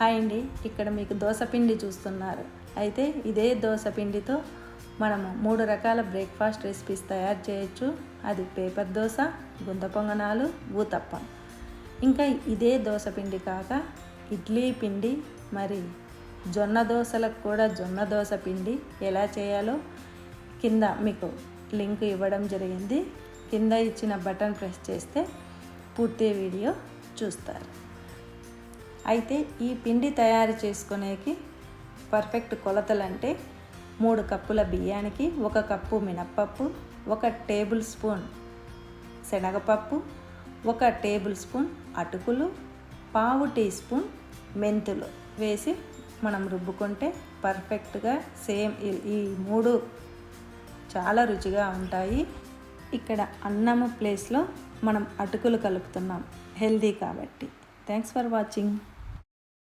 Hi అండి ఇక్కడ మీకు దోసపిండి చూస్తున్నారు. అయితే ఇదే దోసపిండితో మనము మూడు రకాల బ్రేక్ఫాస్ట్ రెసిపీస్ తయారు చేయొచ్చు. అది పేపర్ దోశ గుంత పొంగనాలు ఊతప్పం. ఇంకా ఇదే దోసపిండి కాక ఇడ్లీ పిండి మరి జొన్న దోశలకు కూడా జొన్న దోశ పిండి ఎలా చేయాలో కింద మీకు లింక్ ఇవ్వడం జరిగింది. కింద ఇచ్చిన బటన్ ప్రెస్ చేస్తే పూర్తి వీడియో చూస్తారు. అయితే ఈ పిండి తయారు చేసుకునేకి పర్ఫెక్ట్ కొలతలు అంటే మూడు కప్పుల బియ్యానికి ఒక కప్పు మినప్పప్పు ఒక టేబుల్ స్పూన్ శనగపప్పు ఒక టేబుల్ స్పూన్ అటుకులు పావు టీ స్పూన్ మెంతులు వేసి మనం రుబ్బుకుంటే పర్ఫెక్ట్గా సేమ్ ఈ- ఈ మూడు చాలా రుచిగా ఉంటాయి. ఇక్కడ అన్నము ప్లేస్లో మనం అటుకులు కలుపుతున్నాం హెల్దీ కాబట్టి. Thanks for watching.